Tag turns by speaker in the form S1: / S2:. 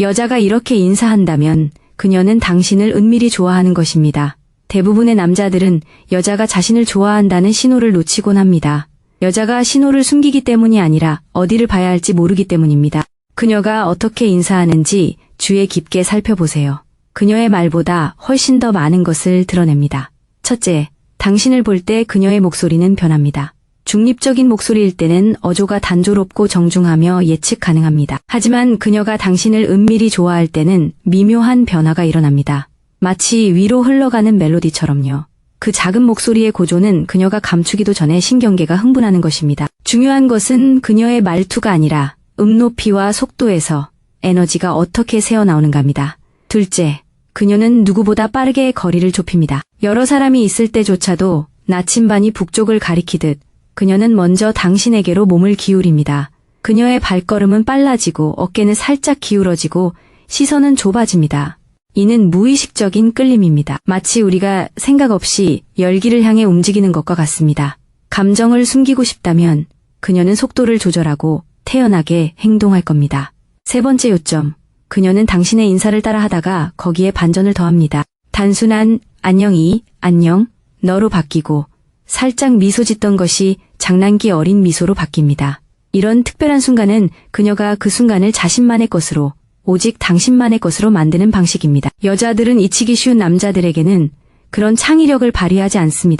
S1: 여자가 이렇게 인사한다면 그녀는 당신을 은밀히 좋아하는 것입니다. 대부분의 남자들은 여자가 자신을 좋아한다는 신호를 놓치곤 합니다. 여자가 신호를 숨기기 때문이 아니라 어디를 봐야 할지 모르기 때문입니다. 그녀가 어떻게 인사하는지 주의 깊게 살펴보세요. 그녀의 말보다 훨씬 더 많은 것을 드러냅니다. 첫째, 당신을 볼 때 그녀의 목소리는 변합니다. 중립적인 목소리일 때는 어조가 단조롭고 정중하며 예측 가능합니다. 하지만 그녀가 당신을 은밀히 좋아할 때는 미묘한 변화가 일어납니다. 마치 위로 흘러가는 멜로디처럼요. 그 작은 목소리의 고조는 그녀가 감추기도 전에 신경계가 흥분하는 것입니다. 중요한 것은 그녀의 말투가 아니라 음높이와 속도에서 에너지가 어떻게 새어나오는가입니다. 둘째, 그녀는 누구보다 빠르게 거리를 좁힙니다. 여러 사람이 있을 때조차도 나침반이 북쪽을 가리키듯 그녀는 먼저 당신에게로 몸을 기울입니다. 그녀의 발걸음은 빨라지고 어깨는 살짝 기울어지고 시선은 좁아집니다. 이는 무의식적인 끌림입니다. 마치 우리가 생각 없이 열기를 향해 움직이는 것과 같습니다. 감정을 숨기고 싶다면 그녀는 속도를 조절하고 태연하게 행동할 겁니다. 세 번째 요점. 그녀는 당신의 인사를 따라 하다가 거기에 반전을 더합니다. 단순한 안녕이 안녕 너로 바뀌고 살짝 미소 짓던 것이 장난기 어린 미소로 바뀝니다. 이런 특별한 순간은 그녀가 그 순간을 자신만의 것으로 오직 당신만의 것으로 만드는 방식입니다. 여자들은 잊히기 쉬운 남자들에게는 그런 창의력을 발휘하지 않습니다.